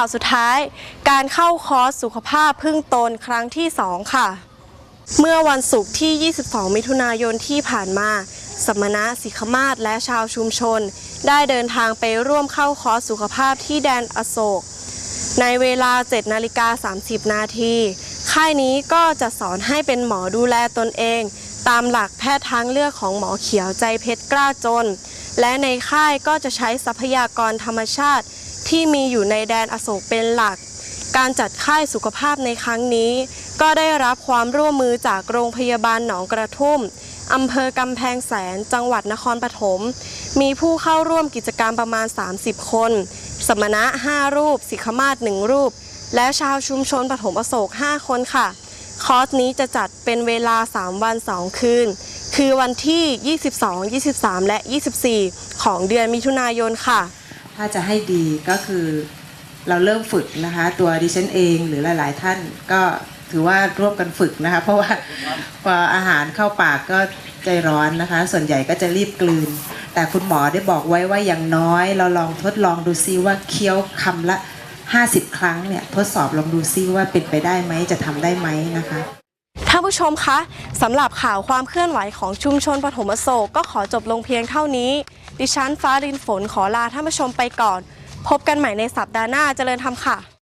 ข่าวสุดท้าย การเข้าคอร์สสุขภาพพึ่งตนครั้งที่ 2 ค่ะ เมื่อวันศุกร์ที่ 22 มิถุนายนที่ผ่านมาสมณะสิขมาศและชาวชุมชน ได้เดินทางไปร่วมเข้าคอร์สสุขภาพที่แดนอโศก ในเวลา 7 นาฬิกา 30 นาที ค่ายนี้ก็จะสอนให้เป็นหมอดูแลตนเอง ตามหลักแพทย์ทางเลือกของหมอเขียวใจเพชรกล้าจน และในค่ายก็จะใช้ทรัพยากรธรรมชาติ ที่มีอยู่ในแดนอโศกเป็นหลัก การจัดค่ายสุขภาพในครั้งนี้ ก็ได้รับความร่วมมือจากโรงพยาบาลหนองกระทุ่มอำเภอกำแพงแสน จังหวัดนครปฐม มีผู้เข้าร่วมกิจกรรมประมาณ 30 คน สมณะ 5 รูป สิกขมาศ1รูป และชาวชุมชนปฐมอโศก 5 คนค่ะ คอร์สนี้จะจัดเป็นเวลา 3 วัน 2 คืน คือวันที่ 22 23 และ 24 ของเดือนมิถุนายนค่ะ ถ้าจะให้ดีก็คือเราเริ่มฝึกนะคะ ตัวดิฉันเองหรือหลาย ๆ ท่านก็ถือว่าร่วมกันฝึกนะคะ เพราะว่าพออาหารเข้าปากก็ใจร้อนนะคะ ส่วนใหญ่ก็จะรีบกลืน แต่คุณหมอได้บอกไว้ว่าอย่างน้อย เราลองทดลองดูซิว่าเคี้ยวคำละ 50 ครั้งเนี่ยทดสอบลองดูซิว่าเป็นไปได้ไหมจะทำได้ไหมนะคะท่านผู้ชมคะสำหรับข่าวความเคลื่อนไหวของชุมชนปฐมอโศกก็ขอจบลงเพียงเท่านี้ ดิฉันฟ้ารินฝนขอลาท่านผู้ชมไปก่อน พบกันใหม่ในสัปดาห์หน้าเจริญธรรมค่ะ